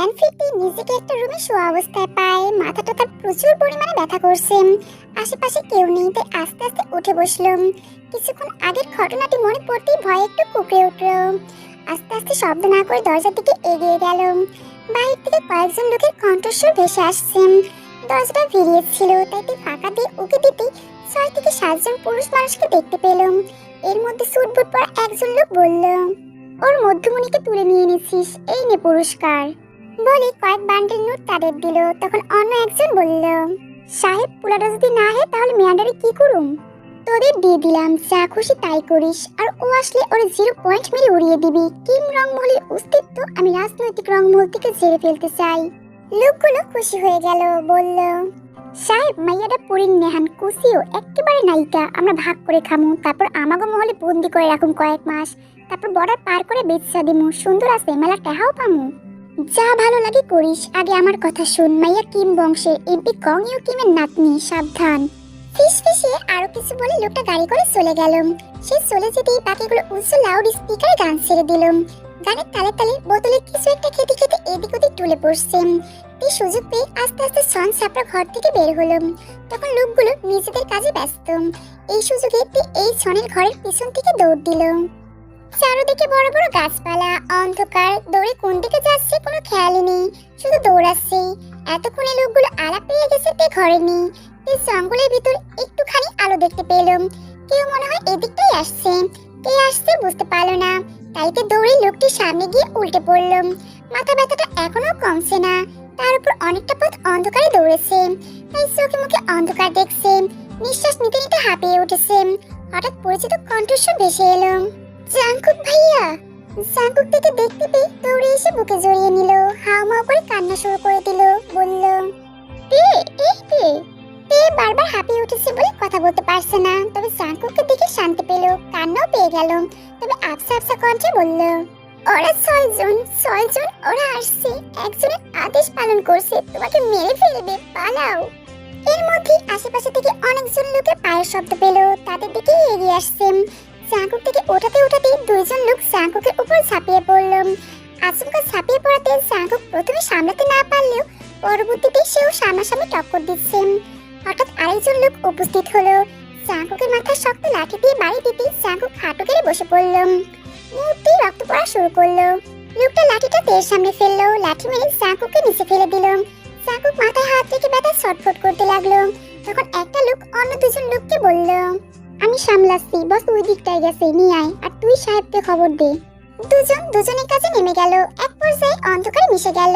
জ্ঞান নিজেকে একটা রুমে শোয়া অবস্থায় পায়। মাথাটা তার প্রচুর পরিমাণে ব্যথা করছে। আশেপাশে কেউ নেই, তাই আস্তে আস্তে উঠে বসলাম। কিছুক্ষণ আগের ঘটনাটি মনে পড়তেই ভয়ে একটু কুকড়ে উঠল। আস্তে আস্তে শব্দ না করে দরজার দিকে এগিয়ে গেল বাইরে থেকে কয়েকজন লোকের কণ্ঠস্বর ভেসে আসছে। দরজাটা ভিড়িয়েছিল, তাই তুই ফাঁকা দিয়ে উকে দিতে ছয় থেকে সাতজন পুরুষ মানুষকে দেখতে পেলাম। এর মধ্যে সুটবুট পরা একজন লোক বলল, ওর মধ্যমণিকে তুলে নিয়ে এনেছিস, এই নে পুরস্কার। বলে কয়েক বান্ডেল নোট তাদের দিল। তখন অন্য একজন বলল, সাহেব, পুলাটা যদি না হয় তাহলে মেয়ান্ডারে কি করুম? তোদের দিয়ে দিলাম, যা খুশি তাই করিস, আর ও আসলে ওর জিরো পয়েন্ট মেরে উড়িয়ে দিবি। কিম রংমহলের অস্তিত্ব আমি রাজনৈতিক রংমহল থেকে ঝেড়ে ফেলতে চাই। লোকগুলো খুশি হয়ে গেল, বলল, সাহেব, মাইয়াটা পরিন নেহান কুসিও একেবারে নায়িকা। আমরা ভাগ করে খামু, তারপর আমাগো মহলে বন্দি করে রাখুন কয়েক মাস। তারপর বর্ডার পার করে বেচা দিমু। সুন্দর আছে মেলা টেহাও পামু। যা ভালো লাগে করিস। আগে আমার কথা শুন, মাইয়া কিম বংশের এমপি কং ইউ কিমের নাতনি, সাবধান। ফিস ফিসে আরও কিছু বলে লোকটা গাড়ি করে চলে গেল সে চলে যেতেই বাকিগুলো উঁচু লাউড স্পিকারে গান ছেড়ে দিল গানের তালে তালে বোতলে কিছু একটা খেতে খেতে এদিক ওদিক তুলে পড়ছে। এই সুযোগ পেয়ে আস্তে আস্তে সন ছাপড়া ঘর থেকে বের হলো তখন লোকগুলো নিজেদের কাজে ব্যস্ত। এই সুযোগে এই ছনের ঘরের পিছন থেকে দৌড় দিল চারদিকে বড় বড় গাছপালা, অন্ধকার। দৌড়ে কোন দিকে যাচ্ছে কোনো খেয়ালই নেই, শুধু দৌড়াচ্ছে। এতক্ষণে লোকগুলো আলাপ পেয়ে গেছে তে ঘরে নেই এই জঙ্গলের ভিতর একটুখানি আলো দেখতে পেলাম। কেউ মনে হয় এদিকটাই আসছে। কে আসছে বুঝতে পারল না। তাই তাইতে দৌড়ে লোকটির সামনে গিয়ে উল্টে পড়লাম। মাথা ব্যথাটা এখনও কমছে না। তার উপর অনেকটা পথ অন্ধকারে দৌড়েছে। তাই চোখে মুখে অন্ধকার দেখছে। নিঃশ্বাস নিতে নিতে হাঁপিয়ে উঠেছে। হঠাৎ পরিচিত কণ্ঠস্বর ভেসে এলো। জাঙ্কুক ভাইয়া, জাঙ্কুক থেকে দেখতে পেয়ে দৌড়ে এসে বুকে জড়িয়ে নিল হাও মাও করে কান্না শুরু করে দিল, বলল, তে এই তে তে বারবার হাঁপিয়ে উঠেছে বলে কথা বলতে পারছে না। তবে জাঙ্কুককে দেখে শান্তি পেল, কান্নাও পেয়ে গেল। তবে আফসা আফসা কণ্ঠে বলল, ওরা ছয়জন ছয়জন ওরা আসছে। একজনের আদেশ পালন করছে, তোমাকে মেরে ফেলবে, পালাও। এর মধ্যে আশেপাশে থেকে অনেকজন লোকের পায়ের শব্দ পেল, তাদের দিকে এগিয়ে আসছে। চাকুক ওঠাতে ওঠাতে দুইজন লোক চাকুকের উপর ঝাঁপিয়ে পড়ল। আচমকা ঝাঁপিয়ে পড়াতে চাকুক প্রথমে সামলাতে না পারলেও পরবর্তীতে সেও সামনাসামনি টক্কর দিচ্ছে। হঠাৎ আরেকজন লোক উপস্থিত হলো। চাকুকের মাথায় শক্ত লাঠি দিয়ে বাড়ি দিতে চাকুক হাঁটু গেড়ে বসে পড়ল। মুহূর্তেই রক্ত পড়া শুরু করল। লোকটা লাঠিটা তের সামনে ফেলল। লাঠি মেরে চাকুকে নিচে ফেলে দিল। চাকুক মাথায় হাত রেখে ব্যথা ছটফট করতে লাগল। তখন একটা লোক অন্য দুজন লোককে বলল আমি সামলাচ্ছি, বস ওই দিকটায় গেছে, নিয়ে আয়, আর তুই সাহেবকে খবর দে। দুজন, দুজনের কাছে নেমে গেল, এক পর্যায়ে অন্ধকারে মিশে গেল।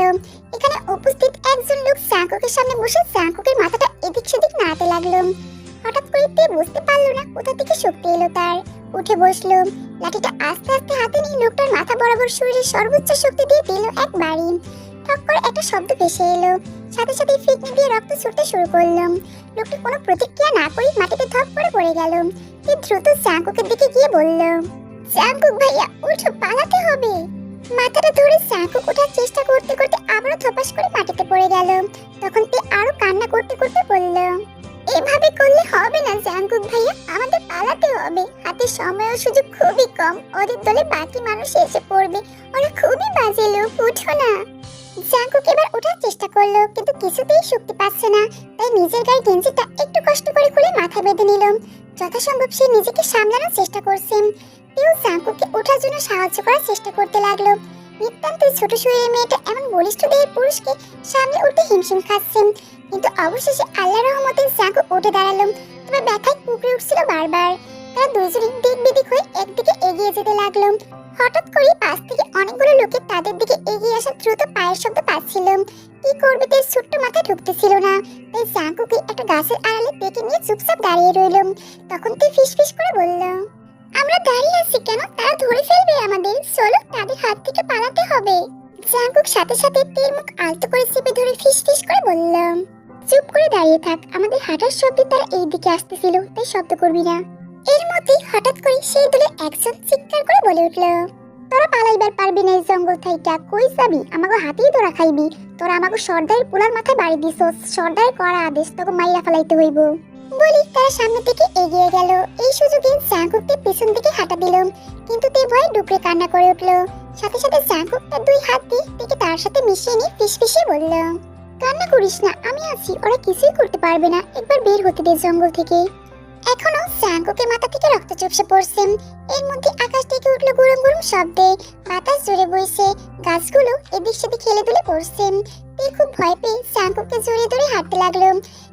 এখানে উপস্থিত একজন লোক চাকুকের সামনে বসে চাকুকের মাথাটা এদিক সেদিক নাড়াতে লাগল। হঠাৎ করে তে বুঝতে পারল না কোথা থেকে শক্তি এলো তার। উঠে বসল, লাঠিটা আস্তে আস্তে হাতে নিয়ে লোকটার মাথা বরাবর শরীরের সর্বোচ্চ শক্তি দিয়ে দিল এক বাড়ি। ঠক করে একটা শব্দ ভেসে এলো, সাথে সাথে ফিটনি দিয়ে রক্ত ছুটতে শুরু করলাম লোকটি কোনো প্রতিক্রিয়া না করে মাটিতে ধপ করে পড়ে গেল। সে দ্রুত চাঙ্কুকের দিকে গিয়ে বলল চাঙ্কুক ভাইয়া, উঠো, পালাতে হবে। মাথাটা ধরে চাঙ্কুক ওঠার চেষ্টা করতে করতে আবারও থপাস করে মাটিতে পড়ে গেল। তখন তে আরও কান্না করতে করতে বলল, এভাবে করলে হবে না জাঙ্কুক ভাইয়া, আমাদের পালাতে হবে। হাতে সময় ও সুযোগ খুবই কম, ওদের দলে বাকি মানুষ এসে পড়বে। ওরা খুবই বাজে লোক, উঠো না। জাঙ্কুক এবার ওঠার চেষ্টা করল, কিন্তু কিছুতেই শক্তি পাচ্ছে না। তাই নিজের গায়ে গেঞ্জিটা একটু কষ্ট করে খুলে মাথা বেঁধে নিল। যথাসম্ভব সে নিজেকে সামলানোর চেষ্টা করছে। কেউ জাঙ্কুককে ওঠার জন্য সাহায্য করার চেষ্টা করতে লাগল। নিতান্ত ছোট শরীরের মেয়েটা এমন বলিষ্ঠ দেহের পুরুষকে সামনে উঠতে হিমশিম খাচ্ছে। কিন্তু অবশেষে আল্লাহ রহমতে জাঙ্কুক উঠে দাঁড়াল। তবে ব্যথায় কুকড়ে উঠছিল বারবার। তারা দুজনেই দিক বিদিক হয়ে একদিকে এগিয়ে যেতে লাগল। হঠাৎ করে পাশ থেকে অনেকগুলো লোকে তাদের দিকে এগিয়ে আসা দ্রুত পায়ের শব্দ পাচ্ছিল কি করবে তাই ছোট্ট মাথায় ঢুকতেছিল না। তাই জাঙ্কুকে একটা গাছের আড়ালে পেকে নিয়ে চুপচাপ দাঁড়িয়ে রইল তখন তুই ফিস ফিস করে বলল, আমরা দাঁড়িয়ে আছি কেন? তারা ধরে ফেলবে আমাদের। চলো তাদের হাত থেকে পালাতে হবে। জাঙ্কুক সাথে সাথে তীর মুখ আলতো করে চেপে ধরে ফিস ফিস করে বললাম চুপ করে দাঁড়িয়ে থাক। আমাদের হাঁটার শব্দে তারা এই দিকে আসতেছিল। তাই শব্দ করবি না। এর মধ্যেই হঠাৎ করে সেই দলের একজন চিৎকার করে বলে উঠল, তোরা পালাইবার পারবি না এই জঙ্গল থাইকা, কই যাবি? আমাকে হাতেই তোরা খাইবি। তোরা আমাকে সর্দারের পোলার মাথায় বাড়ি দিছস। সর্দারের করা আদেশ তোকে মাইরা ফেলাইতে হইব। বলি তারা সামনে থেকে এগিয়ে গেল। এই সুযোগে জাঙ্কুককে পিছন দিকে হাঁটা দিল, কিন্তু তে ভয়ে ডুকরে কান্না করে উঠল। সাথে সাথে জাঙ্কুক তার দুই হাত দিয়ে তেকে তার সাথে মিশিয়ে নিয়ে ফিসফিসিয়ে বলল, কান্না করিস না, আমি আছি। ওরা কিছুই করতে পারবে না। একবার বের হতে দে জঙ্গল থেকে। এখনও জাঙ্কুকের মাথা থেকে রক্ত চুপসে পড়ছে। এর মধ্যে আকাশ থেকে উঠল গরম গরম শব্দে। বাতাস জোরে বইছে। গাছগুলো এদিক সেদিক খেলে দুলে পড়ছে। তে খুব ভয় পেয়ে জাঙ্কুককে জড়িয়ে ধরে হাঁটতে লাগল।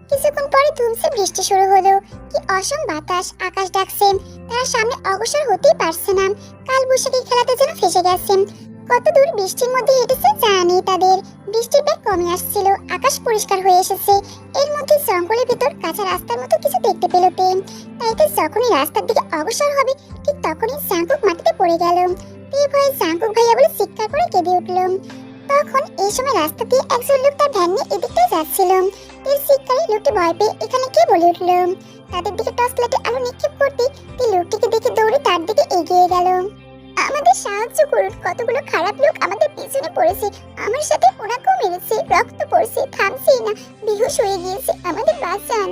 কিছুক্ষণ পরে ধুমসে বৃষ্টি শুরু হলো। কি অসম বাতাস, আকাশ ডাকছে। তারা সামনে অগ্রসর হতেই পারছে না। কাল বৈশাখী খেলাতে যেন ফেসে গেছে। কত দূর বৃষ্টির মধ্যে হেঁটেছে জানি তাদের। বৃষ্টির বেগ কমে আসছিল, আকাশ পরিষ্কার হয়ে এসেছে। এর মধ্যে জঙ্গলের ভিতর কাঁচা রাস্তার মতো কিছু দেখতে পেল তে তাই তো যখনই রাস্তার দিকে অগ্রসর হবে, ঠিক তখনই জাঙ্কুক মাটিতে পড়ে গেল। তে ভয়ে জাঙ্কুক ভাইয়া বলে চিৎকার করে কেঁদে উঠল। তখন এই সময় রাস্তা দিয়ে একজন লোক তার ভ্যান নিয়ে এদিকটাই যাচ্ছিল। তের চিৎকারে লোকটি ভয় পেয়ে এখানে কে বলে উঠল? তাদের দিকে টর্চ লাইটে আলো নিক্ষেপ করতে লোকটিকে দেখে দৌড়ে তার দিকে এগিয়ে গেল। আমাদের সাহায্য করুন। কতগুলো খারাপ লোক আমাদের পিছনে পড়েছে। আমার সাথে ওনাকেও মেরেছে, রক্ত পড়ছে, থামছেই না। বেহুশ হয়ে গিয়েছে আমাদের বাঁচান।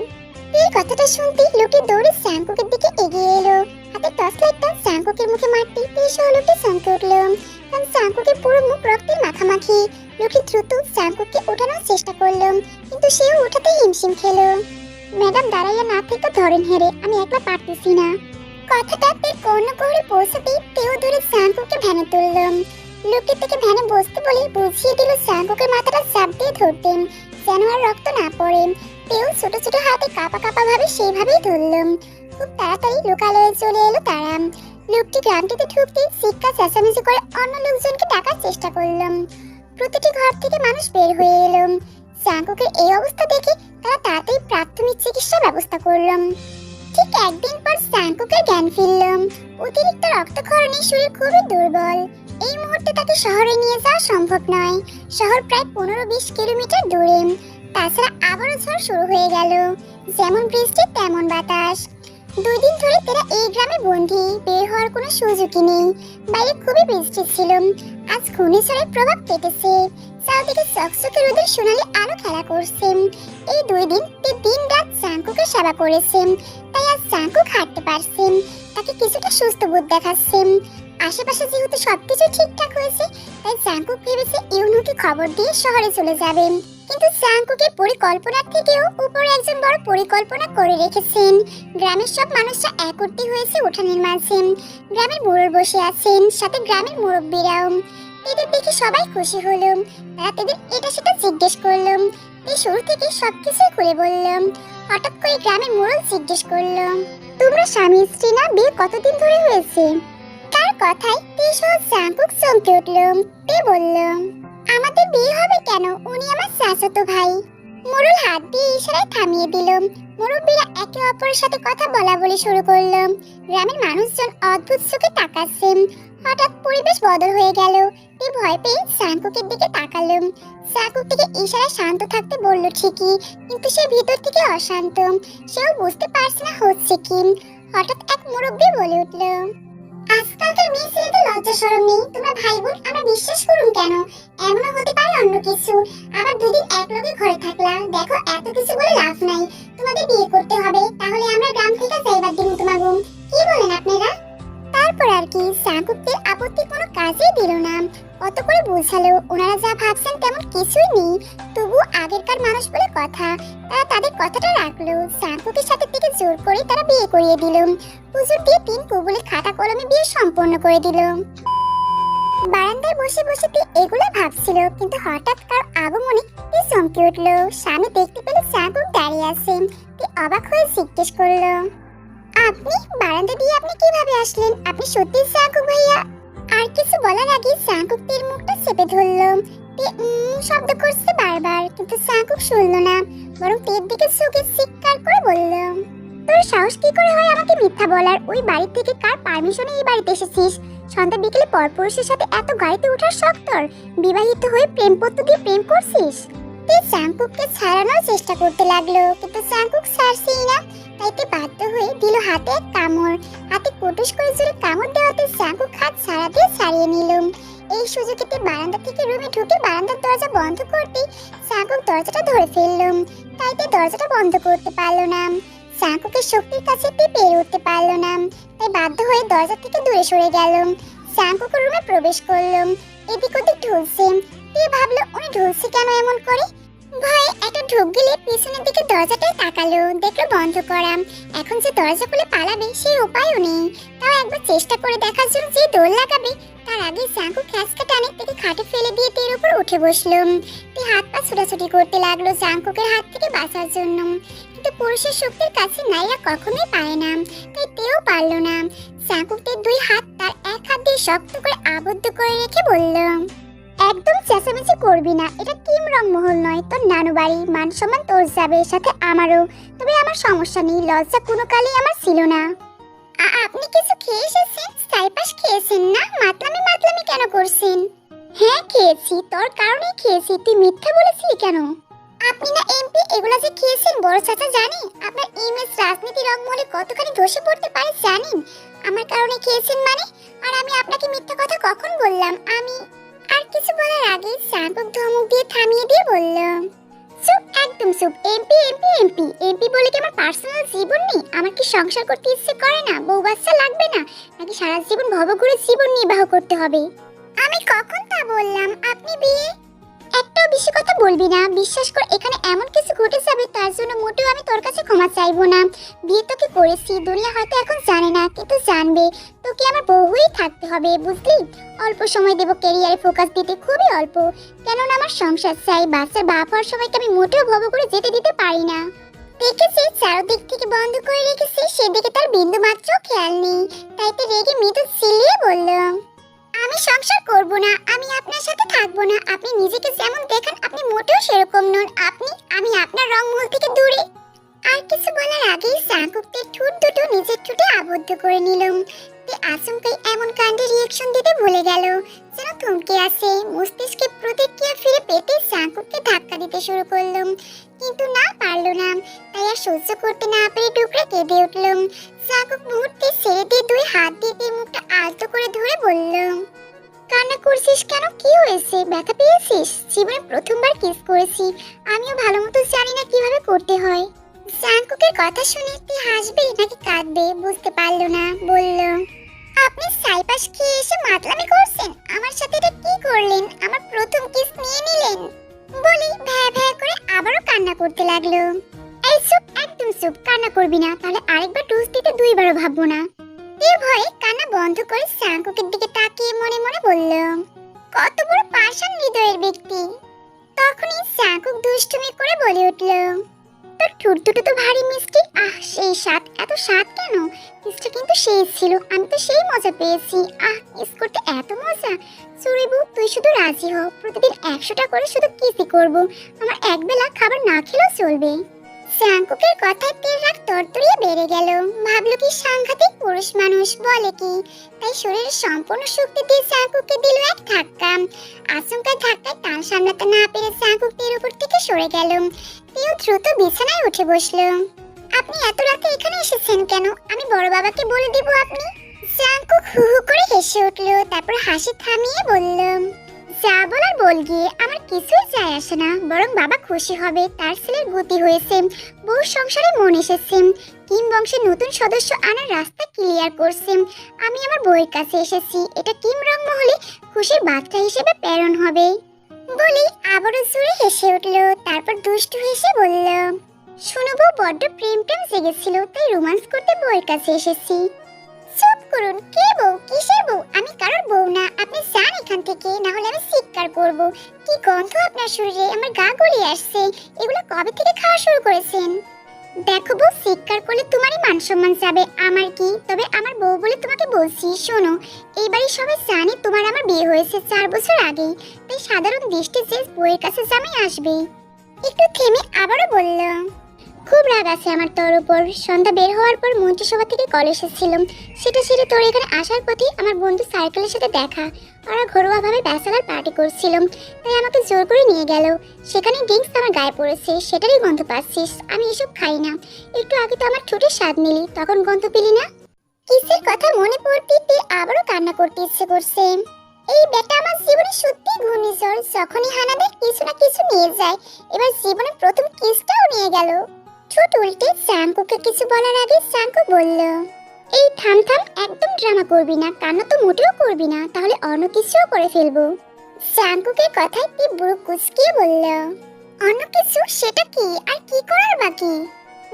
এই কথাটা শুনতে লোকটি দৌড়ে স্যাঙ্কুকের দিকে এগিয়ে এলো। হাতে টর্চ লাইটটা স্যাঙ্কুকের মুখে মারতে পেশ লোকটি চমকে উঠল। কারণ স্যাঙ্কুকের পুরো মুখ রক্তের মাখামাখি। লোকটি দ্রুত স্যাঙ্কুককে ওঠানোর চেষ্টা করল, কিন্তু সেও ওঠাতে হিমশিম খেলো। ম্যাডাম দাঁড়াইয়া না থেকে ধরেন হেরে আমি একলা পারতেছি না। কথাটা পেয়ে কর্ণকোহরে পৌঁছাতেই তেও ধরে স্যাঙ্কুকে ভ্যানে তুললাম লোকটি থেকে ভ্যানে বসতে বলে বুঝিয়ে দিল স্যাঙ্কুকের মাথাটা চাপ দিয়ে ধরতেন যেন আর রক্ত না পড়ে। তেও ছোট ছোট হাতে কাপা কাপা ভাবে সেইভাবেই ধরলাম খুব তাড়াতাড়ি লোকালয়ে চলে এলো তারা। লোকটি গ্রামটিতে ঢুকতে চিৎকার চেঁচামেচি করে অন্য লোকজনকে ডাকার চেষ্টা করলাম প্রতিটি ঘর থেকে মানুষ বের হয়ে এলো। জাঙ্কুকের এই অবস্থা দেখে তারা তাড়াতাড়ি প্রাথমিক চিকিৎসা ব্যবস্থা করলাম ঠিক একদিন পর জাঙ্কুকের জ্ঞান ফিরলাম। অতিরিক্ত রক্তক্ষরণে শরীর খুবই দুর্বল। এই মুহূর্তে তাকে শহরে নিয়ে যাওয়া সম্ভব নয়। শহর প্রায় পনেরো বিশ কিলোমিটার দূরে। তাছাড়া আবারও ঝড় শুরু হয়ে গেল। যেমন বৃষ্টি, তেমন বাতাস। দুই দিন ধরে তারা এই গ্রামে বন্দি, বের হওয়ার কোনো সুযোগই নেই। বাইরে খুবই বৃষ্টি ছিল। আজ ঘূর্ণিঝড়ের প্রভাব কেটেছে। চারদিকে চকচকে রোদের সোনালি আলো খেলা করছে। এই দুই দিন তে দিন রাত জাঙ্কুকে সেবা করেছে। তাই আজ জাঙ্কুক হাঁটতে পারছে। তাকে কিছুটা সুস্থ বোধ দেখাচ্ছে। আশেপাশে যেহেতু সবকিছু ঠিকঠাক হয়েছে, তাই জাঙ্কুক ভেবেছে ইউনুকে খবর দিয়ে শহরে চলে যাবে। কিন্তু জাঙ্কুকের পরিকল্পনার থেকেও উপরে একজন বড় পরিকল্পনা করে রেখেছেন। গ্রামের সব মানুষরা একত্রিত হয়েছে উঠানের মাঝে। গ্রামের বুড়োর বসে আছেন, সাথে গ্রামের মুরব্বীরাও। এদের দেখে সবাই খুশি হলো তারা তাদের এটা সেটা জিজ্ঞেস করলাম। এই শুরু থেকে সবকিছু খুলে বললাম। হঠাৎ করে গ্রামের মোড়ল জিজ্ঞেস করল তোমরা স্বামী, স্ত্রী না বিয়ে কতদিন ধরে হয়েছে? তার কথায় তেসহ জাঙ্কুক চমকে উঠল তে বলল আমাদের বিয়ে হবে কেন? উনি আমার চাচাতো ভাই। মোড়ল হাত দিয়ে ইশারায় থামিয়ে দিল। মুরব্বীরা একে অপরের সাথে কথা বলা বলি শুরু করল। গ্রামের মানুষজন অদ্ভুত চোখে তাকাচ্ছেন হঠাৎ পরিবেশ বদল হয়ে গেল। তে ভয় পেয়ে সাঙ্কুকের দিকে তাকালো। সাঙ্কুক থেকে ইশারা শান্ত থাকতে বলল, ঠিকই, কিন্তু সে ভিতর থেকে অশান্ত। সেও বুঝতে পারছে না হচ্ছে কি? হঠাৎ এক মুরব্বী বলে উঠল আজকালকার মেয়ে ছেলেদের লজ্জা শরম নেই। তোমরা ভাই বোন আমরা বিশ্বাস করুন কেন? এমনও হতে পারে অন্য কিছু। আবার দুদিন এক লগে ঘরে থাকলাম। দেখো, এত কিছু বলে লাভ নাই। তোমাদের বিয়ে করতে হবে। তাহলে আমরা গ্রাম থেকে যাইবার দিন তোমার কি বলেন আপনারা? তারপর আর কি সাকুবদের আপত্তি কোনো কাজেই দিল না। কত করে বোঝালো। ওনারা যা ভাবছেন তেমন কিছুই নেই। তবু আগেরকার মানুষ বলে কথা, তারা তাদের কথাটা রাখল। সাকুকের সাথে থেকে জোর করে তারা বিয়ে করিয়ে দিল। পুজোর দিয়ে তিন কবুলে খাতা কলমে বিয়ে সম্পন্ন করে দিল। বারান্দায় বসে বসে তে এগুলো ভাবছিল, কিন্তু হঠাৎ কার আগমনে তে চমকে উঠল। স্বামী দেখতে পেলে সাকুক দাঁড়িয়ে আছে। তে অবাক হয়ে জিজ্ঞেস করল, আপনি বারান্দা দিয়ে আপনি কীভাবে আসলেন? আপনি সত্যি সাকুক ভাইয়া? আর কিছু বলার আগে সাকুক তের মুখটা চেপে ধরলো। শব্দ করছে বারবার, কিন্তু সাকুক শুনলো না, বরং তের দিকে চোখে চিৎকার করে বলল, তোর সাহস কি করে হয় আমাকে মিথ্যা বলার? ওই বাড়ি থেকে কার পারমিশনে এই বাড়িতে এসেছিস? সন্ধ্যা বিকেলে পরপুরুষের সাথে এত গাড়িতে ওঠার শখ তোর? বিবাহিত হয়ে প্রেম পত্র দিয়ে প্রেম করছিস? তে চাঙ্কুককে ছাড়ানোর চেষ্টা করতে লাগল, কিন্তু চাঙ্কুক ছাড়ছেই না। তাইতে বাধ্য হয়ে দিল হাতে কামড়। হাতে কুটুস করে জোরে কামড় দেওয়াতে চাঙ্কুক হাত ছাড়া দিয়ে ছাড়িয়ে নিল। এই সুযোগেতে বারান্দা থেকে রুমে ঢুকে বারান্দার দরজা বন্ধ করতে চাঙ্কুক দরজাটা ধরে ফেলল। তাইতে দরজাটা বন্ধ করতে পারল না। চাকুকে শক্তির কাছে তে পেরে উঠতে পারল না। তাই বাধ্য হয়ে দরজা থেকে দূরে সরে গেল। চাকুকে রুমে প্রবেশ করল। এদিক ওদিক ঢুলছে। তে ভাবলো, উনি ঢুলছে কেন এমন করে? ভয়ে একটা ঢুক গেলে পিছনের দিকে দরজাটায় তাকালো। দেখল বন্ধ করা। এখন যে দরজা খুলে পালাবে সেই উপায়ও নেই। তাও একবার চেষ্টা করে দেখার জন্য যে দৌড় লাগাবে, তার আগে চাকু খ্যাচকা টানে থেকে খাটে ফেলে দিয়ে তের উপর উঠে বসল। তে হাত পা ছোটাছুটি করতে লাগল চাঙ্কুকের হাত থেকে বাঁচার জন্য। কিন্তু পুরুষের শক্তির কাছে নারীরা কখনোই পারে না, তাই তেও পারল না। চাকুকের দুই হাত তার এক হাত দিয়ে শক্ত করে আবদ্ধ করে রেখে বলল একদম চেঁচামেচি করবি না। এটা কিম রং মহল নয়, তোর নানু বাড়ি। মান সম্মান তোর যাবে, সাথে আমারও। তবে আমার সমস্যা নেই, লজ্জা কোনো কালই আমার ছিল না। আপনি কিছু খেয়ে এসেছেন? সাইপাস খেয়েছেন না? মাতলামি মাতলামি কেন করছেন? হ্যাঁ খেয়েছি। তোর কারণেই খেয়েছি। তুই মিথ্যা বলেছিলি কেন? আপনি না এমপি এগুলা যে খেয়েছেন, বড় চাচা জানি আপনার ইমেজ রাজনীতি রংমহলে কতখানি ধসে পড়তে পারে জানেন? আমার কারণে খেয়েছেন মানে? আর আমি আপনাকে মিথ্যা কথা কখন বললাম? আমি কিছু বলার আগে চাঁদক ধমক দিয়ে থামিয়ে দিয়ে বলল, চুপ, একদম চুপ। MP MP MP. এমপি বলে কি আমার পার্সোনাল জীবন নেই? আমার কি সংসার করতে ইচ্ছে করে না? বউ বাচ্চা লাগবে না? নাকি সারা জীবন ভবঘুরে জীবন নির্বাহ করতে হবে? আমি কখন তা বললাম? আপনি বিয়ে একটাও বেশি কথা বলবি না। বিশ্বাস কর, এখানে এমন কিছু ঘটে যাবে তার জন্য মোটেও আমি তোর কাছে ক্ষমা চাইব না। বিয়ে তোকে করেছি, দুনিয়া হয়তো এখন জানে না, কিন্তু জানবে। তোকে আমার বহুই থাকতে হবে, বুঝলি? অল্প সময় দেবো ক্যারিয়ারে ফোকাস দিতে, খুবই অল্প। কেননা আমার সংসার চাই বাচ্চার বাপ হওয়ার সময়কে আমি মোটেও ভব করে যেতে দিতে পারি না। দেখেছি, চারদিক থেকে বন্ধ করে রেখেছি, সেদিকে তার বিন্দু মাত্র খেয়াল নেই। তাই তো রেগে মৃদু চিল্লিয়ে বলল আমি সংসার করব না, আমি আপনার সাথে থাকব না। আপনি নিজেকে যেমন দেখেন, আপনি মোটেও সেরকম নন। আপনি, আমি আপনার রং মূল থেকে দূরে। আর কিছু বলার আগেই চাকুকতে ঠোঁট দুটো নিজের ঠোঁটে আবদ্ধ করে নিলাম। তে আচমকাই এমন কাণ্ডে রিয়েকশন দিতে ভুলে গেল। যেন থমকে আসে, মস্তিষ্কে প্রতিক্রিয়া ফিরে পেতে চাকুককে ধাক্কা দিতে শুরু করলাম। কিন্তু না পারল না, তাই আর সহ্য করতে না পেরে টুকরা কেঁদে উঠলাম। চাকুক মুহূর্তে ছেড়ে দিয়ে দুই হাত দিয়ে দিয়ে মুখটা আলতো করে ধরে বলল কান্না করছিস কেন? কি হয়েছে? ব্যথা পেয়েছিস? জীবনে প্রথমবার কিস করেছি। আমিও ভালো মতো জানি না কীভাবে করতে হয়। জাঙ্কুকের কথা শুনে তুই হাসবে নাকি কাঁদবে বুঝতে পারল না বলল আপনি সাইপাস খেয়ে এসে মাতলামি করছেন? আমার সাথে এটা কি করলেন? আমার প্রথম কিস নিয়ে নিলেন। বলি, ভ্যা ভ্যা করে আবারও কান্না করতে লাগল। এই চুপ, একদম চুপ, কান্না করবি না, তাহলে আরেকবার ডোজ দিতে দুইবারও ভাববো না। এ ভয়ে কান্না বন্ধ করে সাঙ্কুকের দিকে তাকিয়ে মনে মনে বলল, কত বড় পাষাণ হৃদয়ের ব্যক্তি। তখনই সাঙ্কুক দুষ্টুমি করে বলে উঠল, তোর ঠোঁট দুটো তো ভারী মিষ্টি, আহ, সেই স্বাদ, এত স্বাদ কেন? মিষ্টি কিন্তু সেই ছিল, আমি তো সেই মজা পেয়েছি। আহ মিস করতে এত মজা। চুরি বউ তুই শুধু রাজি হ। প্রতিদিন একশোটা করে শুধু কিসি করব। আমার একবেলা খাবার না খেলেও চলবে। চাঙ্কুকের কথায় তেল রাগ তরতরিয়ে বেড়ে গেল। ভাবলো কি সাংঘাতিক পুরুষ মানুষ, বলে কি? তাই শরীরের সম্পূর্ণ শক্তি দিয়ে চাঙ্কুকে দিল এক ধাক্কা। আচমকা ধাক্কায় টান সামলাতে না পেরে চাঙ্কুক তের উপর থেকে সরে গেল। তেও দ্রুত বিছানায় উঠে বসল। আপনি এত রাতে এখানে এসেছেন কেন? আমি বড় বাবাকে বলে দিব আপনি। চাঙ্কুক হু হু করে হেসে উঠল, তারপর হাসি থামিয়ে বললাম যা বলার বল গিয়ে, আমার কিছুই যায় আসে না। বরং বাবা খুশি হবে, তার ছেলের গতি হয়েছে বউ সংসারে মন এসেছে কিম বংশের নতুন সদস্য আনার রাস্তা ক্লিয়ার করছে। আমি আমার বউয়ের কাছে এসেছি, এটা কিম রংমহলে খুশির বাচ্চা হিসেবে প্রেরণ হবে। বলি আবারও জোরে হেসে উঠল, তারপর দুষ্টু হেসে বলল শোনো বউ বড্ড প্রেম প্রেম জেগেছিল, তাই রোমান্স করতে বউয়ের কাছে এসেছি। চুপ করুন, কে বউ? কিসের বউ? আমি কারোর বউ না। আপনি যান এখান থেকে, না হলে আমি চিৎকার করব। কি গন্ধ আপনার শরীরে? আমার গা গলিয়ে আসছে। এগুলো কবে থেকে খাওয়া শুরু করেছেন? দেখো বউ, চিৎকার করলে তোমারই মান সম্মান যাবে। আমার কি? তবে আমার বউ বলে তোমাকে বলছি, শোনো। এই বাড়ি সবাই জানে তোমার আমার বিয়ে হয়েছে চার বছর আগেই তাই সাধারণ দৃষ্টি যে বউয়ের কাছে জামাই আসবে। একটু থেমে আবারও বলল খুব রাগ আছে আমার তোর উপর। সন্ধ্যা বের হওয়ার পর মন্ত্রিসভা থেকে কল এসেছিলাম। সেটা সেরে তোর এখানে আসার পথে আমার বন্ধু সাইকেলের সাথে দেখা। ওরা ঘরোয়াভাবে ব্যাচেলার পার্টি করছিল তাই আমাকে জোর করে নিয়ে গেল। সেখানে ড্রিঙ্কস আমার গায়ে পড়েছে, সেটারই গন্ধ পাচ্ছিস, আমি এসব খাই না। একটু আগে তো আমার ঠোঁটের স্বাদ নিলি, তখন গন্ধ পেলি না? কিসের কথা মনে পড়তে তুই আবারও কান্না করতে ইচ্ছে করছে। এই বেটা আমার জীবনে সত্যি ঘূর্ণিঝড়, যখনই হানা দেয় কিছু না কিছু নিয়ে যায়। এবার জীবনে প্রথম কিসটাও নিয়ে গেল। ঠোঁট উল্টে শ্যাম্পুকে কিছু বলার আগে শ্যাম্পু বলল, এই থাম থাম, একদম ড্রামা করবি না, কান্না তো মোটেও করবি না, তাহলে অন্য কিছুও করে ফেলব। শ্যাঙ্কুকে কথায় তীব্র কুচকিয়ে বলল, অন্য কিছু? সেটা কি? আর কি করার বাকি?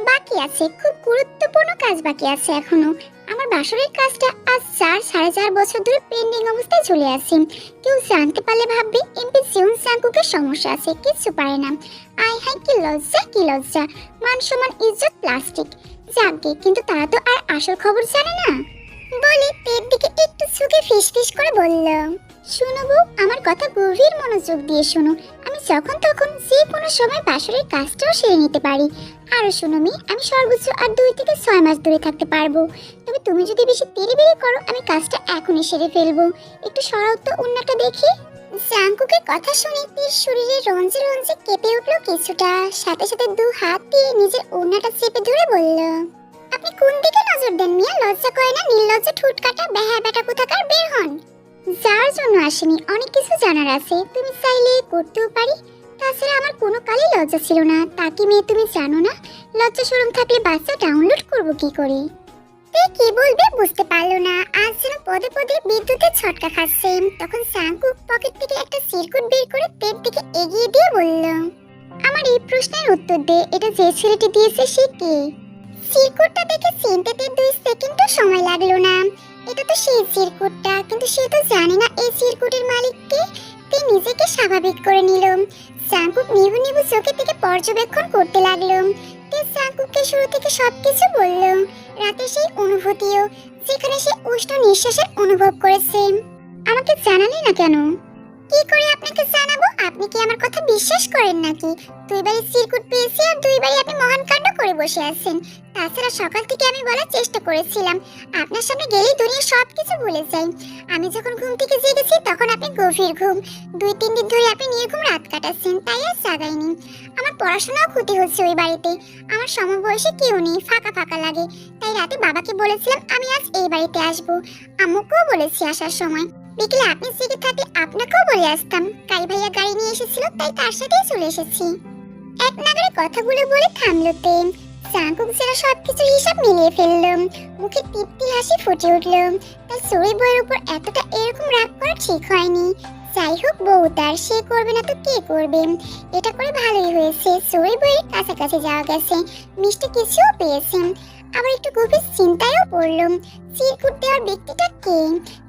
বাকি আছে, খুব গুরুত্বপূর্ণ কাজ বাকি আছে এখনও। আমার বাসরের কাজটা আজ চার, সাড়ে চার বছর ধরে পেন্ডিং অবস্থায় চলে আছে কেউ জানতে পারলে ভাববে, এমপি জিউন সাঙ্কুকে সমস্যা আছে কিছু পারে না। আয় হাই কি লজ্জা কি লজ্জা। মান সমান ইজ্জত প্লাস্টিক যাকে কিন্তু তারা তো আর আসল খবর জানে না। বলে, পেট দিকে একটু ঝুঁকে ফিস ফিস করে বলল। শুনো বউ আমার কথা গভীর মনোযোগ দিয়ে শোনো। আমি যখন তখন যে কোনো সময় বাসরের কাজটাও সেরে নিতে পারি। আরও শোনো মি আমি সর্বোচ্চ আর দুই থেকে ছয় মাস দূরে থাকতে পারব। তবে তুমি যদি বেশি বেরি করো, আমি কাজটা এখনই সেরে ফেলব। একটু সরাও তো অন্যটা দেখি। জাঙ্কুকের কথা শুনে তীর শরীরে রঞ্জে রঞ্জে কেঁপে উঠল কিছুটা। সাথে সাথে দু হাত দিয়ে নিজের ওড়নাটা চেপে ধরে বলল, আপনি কোন দিকে নজর দেন মিয়া? লজ্জা করে না, নির্লজ্জ ঠুট কাটা বেহা বেটা কোথাকার? বের হন। যার জন্য আসেনি, অনেক কিছু জানার আছে। তুমি চাইলে করতেও পারি। তাছাড়া আমার কোনো কালই লজ্জা ছিল না। তাকে মেয়ে তুমি জানো না? লজ্জা শরম থাকলে বাচ্চা ডাউনলোড করব কি করে? তে কি বলবে বুঝতে পারল না। আজ যেন পদে পদে বিদ্যুতের ছটকা খাচ্ছে। তখন সাঙ্কু পকেট থেকে একটা সিরকুট বের করে তের দিকে এগিয়ে দিয়ে বলল, আমার এই প্রশ্নের উত্তর দে। এটা যে ছেলেটি দিয়েছে, সে কে? সিরকুটটা দেখে চিনতে দুই সেকেন্ডও সময় লাগল না। এটা তো সেই চিরকুটটা, কিন্তু সে তো জানে না এই চিরকুটের মালিককে। তে নিজেকে স্বাভাবিক করে নিল সাঙ্কুক নিভু নিভু চোখে থেকে পর্যবেক্ষণ করতে লাগল তে সাঙ্কুককে শুরু থেকে সবকিছু বলল রাতে সেই অনুভূতিও, যেখানে সে উষ্ণ নিঃশ্বাসের অনুভব করেছে। আমাকে জানালি না কেন? কি করে আপনাকে জানাব? আপনি কি আমার কথা বিশ্বাস করেন নাকি? দুইবারই সিরকুট পেয়েছি আর দুইবারই আপনি মহান কাণ্ড করে বসে আছেন। তাছাড়া সকাল থেকে আমি বলার চেষ্টা করেছিলাম। আপনার সামনে গেলেই দুনিয়া সব কিছু ভুলে যাই। আমি যখন ঘুম থেকে জেগেছি তখন আপনি গভীর ঘুম। দুই, তিন দিন ধরে আপনি নির্ঘুম রাত কাটাচ্ছেন, তাই আর জাগাইনি। আমার পড়াশোনাও ক্ষতি হচ্ছে ওই বাড়িতে। আমার সমবয়সী কেউ নেই, ফাঁকা ফাঁকা লাগে। তাই রাতে বাবাকে বলেছিলাম, আমি আজ এই বাড়িতে আসব। আম্মুকেও বলেছি আসার সময়। বিকেলে আপনি জেগে থাকলে আপনাকেও বলে আসতাম। কাই ভাইয়া গাড়ি নিয়ে এসেছিল, তাই তার সাথেই চলে এসেছি। এক নাগারে কথাগুলো বলে থামলো তেম চাঙ্কুক যেন সবকিছু হিসাব মিলিয়ে ফেলল। মুখে তৃপ্তি হাসি ফুটে উঠল। তার চড়ি বইয়ের উপর এতটা এরকম রাগ করা ঠিক হয়নি। যাই হোক, বউ তার, সে করবে না তো কে করবে? এটা করে ভালোই হয়েছে। চড়ি বইয়ের কাছাকাছি যাওয়া গেছে। মিষ্টি কিছুও পেয়েছে। আবার একটু গভীর চিন্তায়ও পড়ল। চিরকুট দেওয়ার ব্যক্তিটা কে?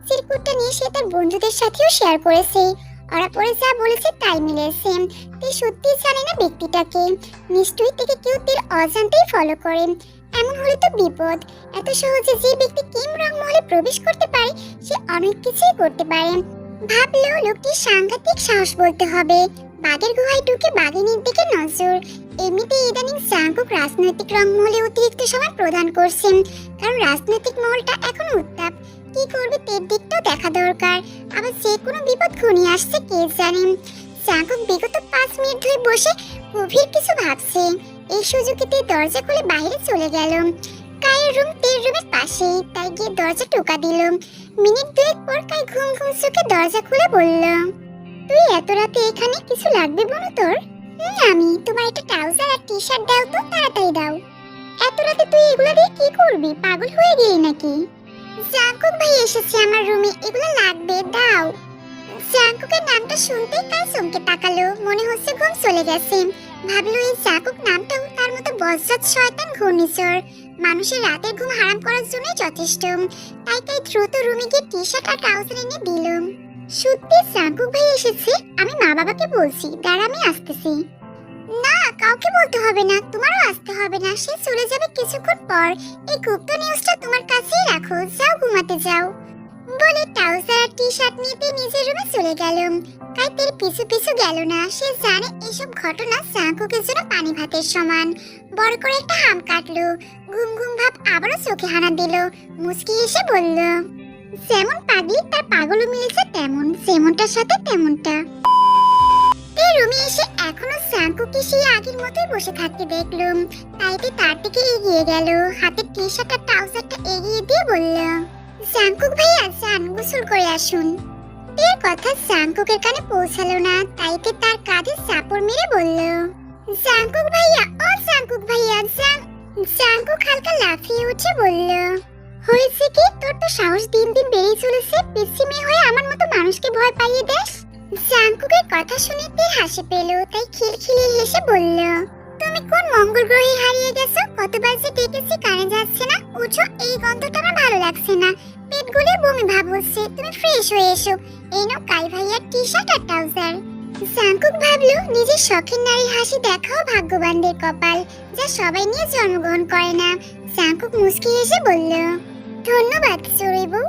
চিরকুটটা নিয়ে সে তার বন্ধুদের সাথেও শেয়ার করেছে। ওরা পরে যা বলেছে তাই মিলেছে তুই সত্যি জানে না ব্যক্তিটাকে। নিশ্চয়ই থেকে কেউ তের অজান্তেই ফলো করে। এমন হলে তো বিপদ। এত সহজে যে ব্যক্তি কিম রং মহলে প্রবেশ করতে পারে, সে অনেক কিছুই করতে পারে। ভাবলেও লোকটি সাংঘাতিক সাহস বলতে হবে। বাঘের গুহায় ঢুকে বাঘিনীর দিকে নজর। এমনিতে ইদানিং সাংকুক রাজনৈতিক রংমহলে অতিরিক্ত সময় প্রদান করছেন কারণ রাজনৈতিক মহলটা এখন উত্তাপ। কি করবে? তের দিকটাও দেখা দরকার। আবার যে কোনো বিপদ ঘনিয়ে আসছে, কে জানে? সাংকুক বিগত পাঁচ মিনিট ধরে বসে গভীর কিছু ভাবছে। এই সুযোগে তে দরজা খুলে বাইরে চলে গেল। কায়ের রুম তের রুমের পাশেই, তাই গিয়ে দরজা টোকা দিল। মিনিট দুয়েক পর কাই ঘুম ঘুম চোখে দরজা খুলে বলল, তুই এত রাতে এখানে কিছু লাগবে বলো তোর? আমি। তোমার একটা ট্রাউজার আর টি শার্ট দাও তো, তাড়াতাড়ি দাও। এত রাতে তুই এগুলো দিয়ে কি করবি? পাগল হয়ে গেলি নাকি? জাঙ্কুক ভাই এসেছে আমার রুমে, এগুলো লাগবে, দাও। জাঙ্কুকের নামটা শুনতেই কাল চমকে তাকালো, মনে হচ্ছে ঘুম চলে গেছে। ভাবলো এই জাকুক নামটাও তার মতো বজ্জাত শয়তান ঘূর্ণিঝড়। মানুষের রাতের ঘুম হারাম করার জন্যই যথেষ্ট। তাই তাই দ্রুত রুমে গিয়ে টি শার্ট আর ট্রাউজার এনে দিলাম। সত্যি জাকুক ভাই এসেছে, আমি মা বাবাকে বলছি, দাঁড়া আমি আসতেছি। কাউকে বলতে হবে না, তোমারও আসতে হবে না। সে চলে যাবে কিছুক্ষণ পর। এই গুপ্ত নিউজটা তোমার কাছেই রাখো। যাও ঘুমাতে যাও। বলে ট্রাউজার আর টি শার্ট নিয়ে তে নিজের রুমে চলে গেল। কাইতের পিছু পিছু গেল না। সে জানে এইসব ঘটনা সাঙ্কুকের জন্য পানি ভাতের সমান। বড় করে একটা হাম কাটলো। ঘুম ঘুম ভাব আবারও চোখে হানা দিল। মুচকি এসে বলল, যেমন পাগলি, তার পাগলও মিলেছে তেমন। যেমনটার সাথে তেমনটা। তে রুমে এসে এখনও সাঙ্কুকে সেই আগের মতোই বসে থাকতে দেখলুম। তাইতে তার দিকে এগিয়ে গেল। হাতে টি শার্ট আর ট্রাউজারটা এগিয়ে দিয়ে বলল জাংকুক ভাইয়া, যান, গোসল করে আসুন। এর কথা জাংকুকের কানে পৌঁছালো না। তাইতে তার কাঁধে চাপড় মেরে বলল জাঙ্কুক ভাইয়া, ও জাঙ্কুক ভাইয়া জাং জাঙ্কুক হালকা লাফিয়ে উঠে বলল, হয়েছে কি? তোর তো সাহস দিন দিন বেড়েই চলেছে। পিসি মেয়ে হয়ে আমার মতো মানুষকে ভয় পাইয়ে দেস? জাঙ্কুকের কথা শুনে তীর হাসি পেল, তাই খিলখিলিয়ে হেসে বলল, তুমি কোন মঙ্গল গ্রহে হারিয়ে গেছো? কতবার যে ডেকেছি, কানে যাচ্ছে না। উঠো, এই গন্ধটা আমার ভালো লাগছে না। পেট গুলে বমি ভাব হচ্ছে। তুমি ফ্রেশ হয়ে এসো। এই নাও কাই ভাইয়ার টি শার্ট আর ট্রাউজার জাঙ্কুক ভাবলো, নিজের শখের নারীর হাসি দেখাও ভাগ্যবানদের কপাল, যা সবাই নিয়ে জন্মগ্রহণ করে না। জাঙ্কুক মুস্কি হেসে বলল, ধন্যবাদ চড়িবু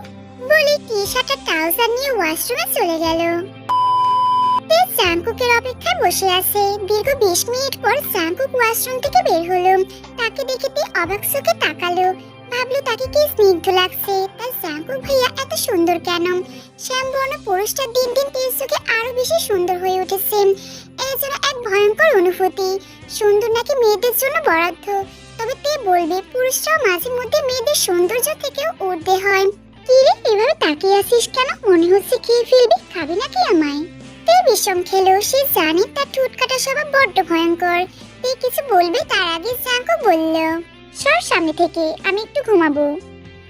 বলে টি শার্ট আর ট্রাউজার নিয়ে ওয়াশরুমে চলে গেল। তে জাঙ্কুকের অপেক্ষায় বসে আছে। দীর্ঘ বিশ মিনিট পর জাঙ্কুক ওয়াশরুম থেকে বের হলো। তাকে দেখে তে অবাক চোখে তাকালো। ভাবলো তাকে কি স্নিগ্ধ লাগছে। তার জাঙ্কুক ভাইয়া, এত সুন্দর কেন? শ্যামবর্ণ পুরুষটা দিন দিন তেজ চোখে আরও বেশি সুন্দর হয়ে উঠেছে। এই যেন এক ভয়ঙ্কর অনুভূতি। সুন্দর নাকি মেয়েদের জন্য বরাদ্দ? তবে তে বলবে, পুরুষরাও মাঝে মধ্যে মেয়েদের সৌন্দর্য থেকেও ঊর্ধ্বে হয়। কি রে, এভাবে তাকিয়ে আছিস কেন? মনে হচ্ছে খেয়ে ফেলবি। খাবি নাকি আমায়? তে বিষম খেলো সে জানে তার ঠোঁট কাটা স্বভাব বড্ড ভয়ঙ্কর। তে কিছু বলবে তার আগে জাঙ্কো বলল, সর সামনে থেকে, আমি একটু ঘুমাবো।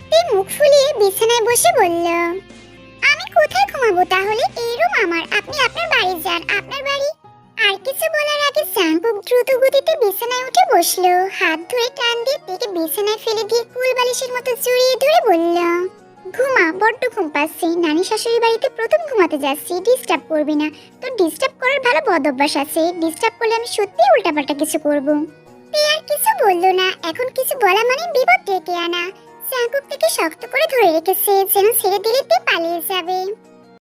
তে মুখ ফুলিয়ে বিছানায় বসে বলল, আমি কোথায় ঘুমাবো তাহলে? এই রুম আমার। আপনি আপনার বাড়ি যান, আপনার বাড়ি। আর কিছু বলার আগে জাঙ্কুক দ্রুত গতিতে বিছানায় উঠে বসল। হাত ধরে টান দিয়ে তেকে বিছানায় ফেলে দিয়ে কুল বালিশের মতো জড়িয়ে ধরে বলল ঘুমা, বড্ড ঘুম পাচ্ছি। নানি শাশুড়ি বাড়িতে প্রথম ঘুমাতে যাচ্ছি ডিস্টার্ব করবি না। তোর ডিস্টার্ব করার ভালো বদ অভ্যাস আছে। ডিস্টার্ব করলে আমি সত্যি উল্টাপাল্টা কিছু করব। তুই আর কিছু বলল না। এখন কিছু বলা মানে বিপদ ডেকে আনা। চাকুক থেকে শক্ত করে ধরে রেখেছে, যেন ছেড়ে দিলে তে পালিয়ে যাবে।